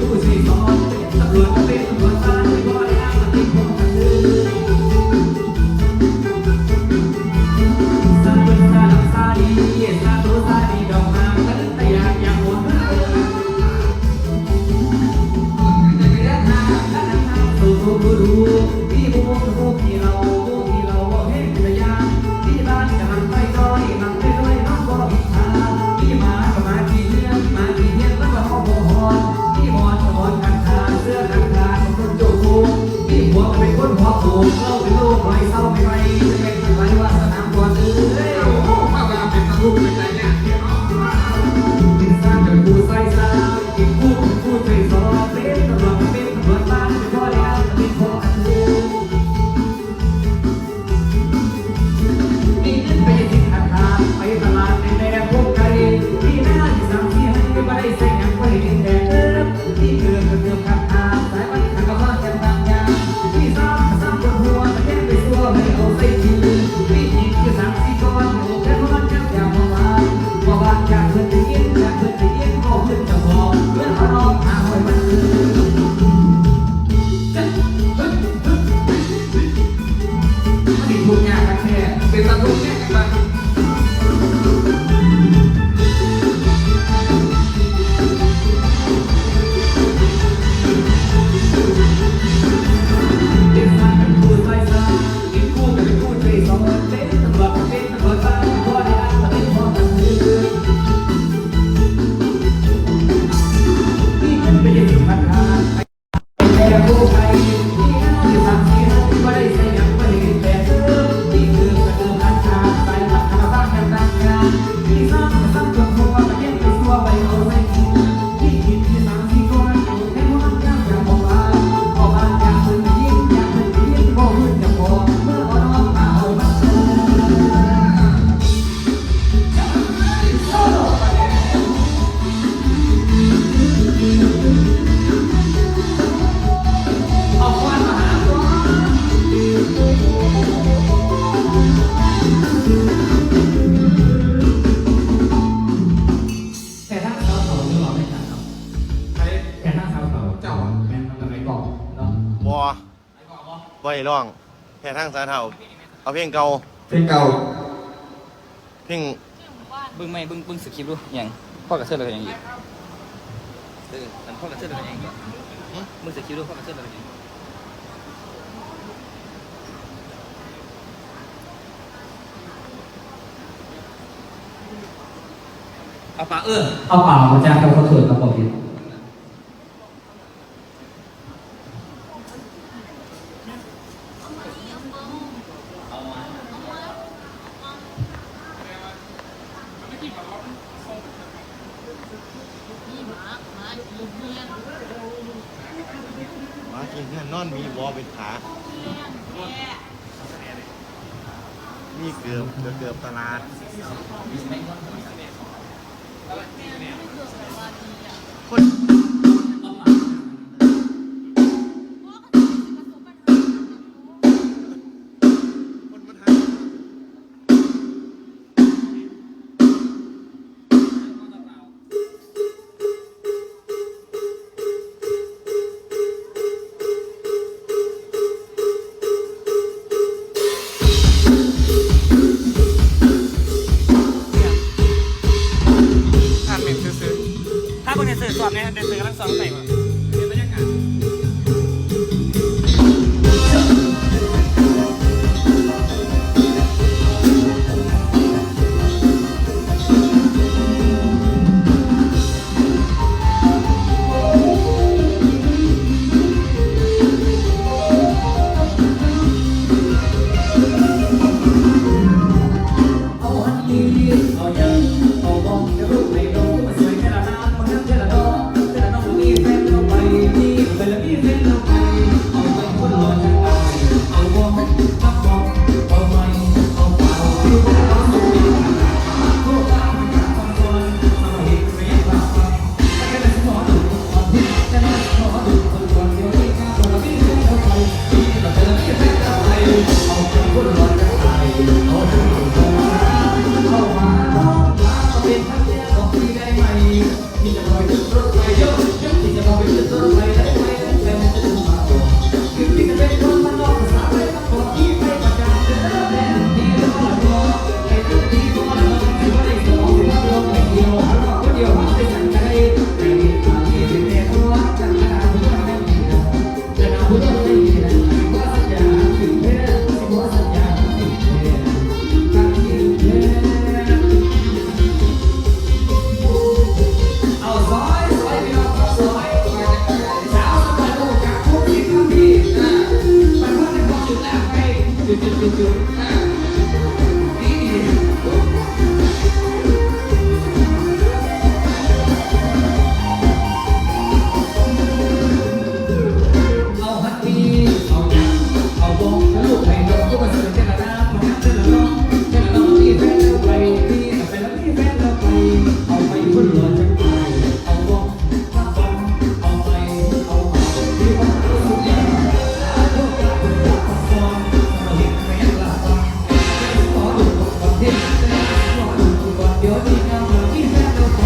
ผู้ที่สอนตำรวจก็เป็ตำรวจ hiding baby. ร้องแพ่ทางสาเทาเอาเพลงเก่าเพลงเก่าเพลงบึ้งไม่บึ้งบึ้งสคิปต์รู้อย่างพ่อกับเสื้ออะไรอย่างนี้เออมันพ่อกับเสื้ออะไรอย่างนี้มึงสคิปต์รู้พ่อกับเสื้ออะไรอย่างนี้เอาป่าเออเอาป่ามาจ้างเขาเขาเถิดเขาบอกอยู่ กินนั่นนอนมีวอเป็นขา นี่เกือบเกือบเกือบตลาด คน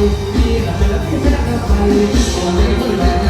แฟนเราไปที่ไปแล้วที่แฟนเราไปเอาไปพุ่นหลอดจัง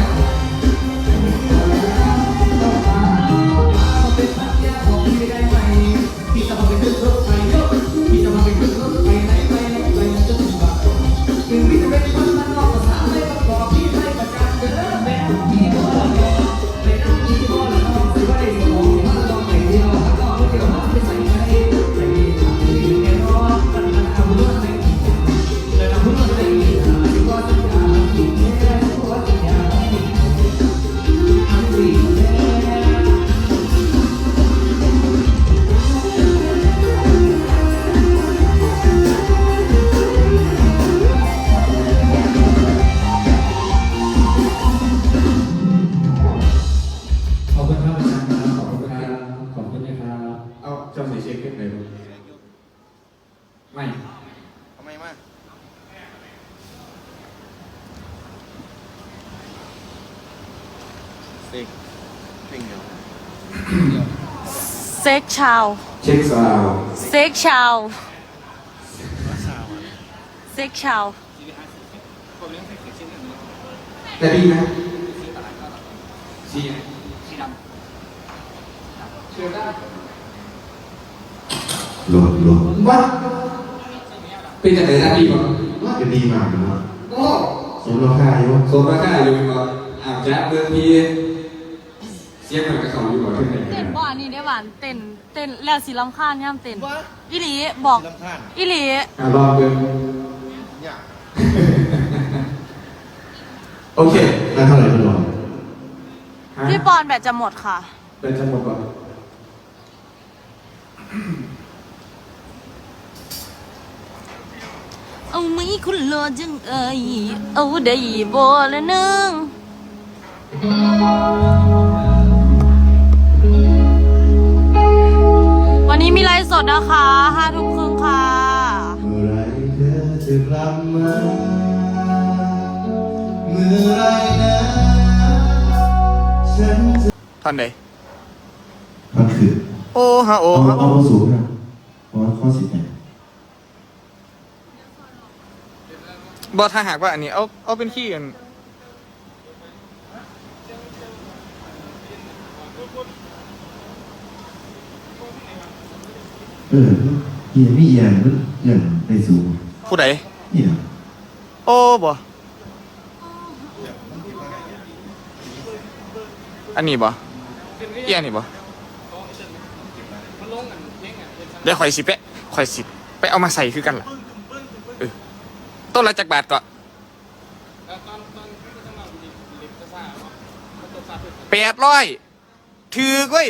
ไม่ทำไมมาสิสิ่งเดียวเซ็กชาว เช็คซาวเซ็กชาว เซ็กชาว แต่ดีไหมสีไหนสีดเชื่อได้รวมรวมว่า เป็นจากไหนนะดีกว่าว่าจะดีมากเลยเนาะโอ้สมราคาอยู่สมราคาอยู่ก่อนอาบแจ๊บเรื่องพี่เสียงมันกับเขาอยู่ก่อนขึ้นไหนเต้นบ่อันนี้ได้หวานเต้นเต้นแล้วสีลำคาญย่ำเต้นอีหลีบอกลำคาญอีหลีอะลองเดินเนี่ยโอเคได้เท่าไหร่คุณหลวงพี่ปอนแบตจะหมดค่ะเป็นจะหมดก่อน เอาไม่คุณรอจังเอ้ยเอาได้บ่ละนึงวันนี้มีไลฟ์สดนะคะห้าทุ่มครึ่งค่ะ เมื่อไรเธอจะกลับมา เมื่อไรนะฉันจะท่านใดมันคือ โอ้ฮะโอ้เอาฮะเอาสูงนะเพราะว่าข้อสิบแปดำ บอถ้าหากว่าอันนี้เอาเอาเป็นขี้กันเออเฮียไม่เอียงมันเรื่องในสูงผู้ใดนี่นะโอ้บ่อันนี้บ่เอียนี่บ่เดี๋ยวข่อยสิไปข่อยสิไปเอามาใส่คือกันล่ะเออ ต้นละจักบาทก็แปดร้อยถือเว้ย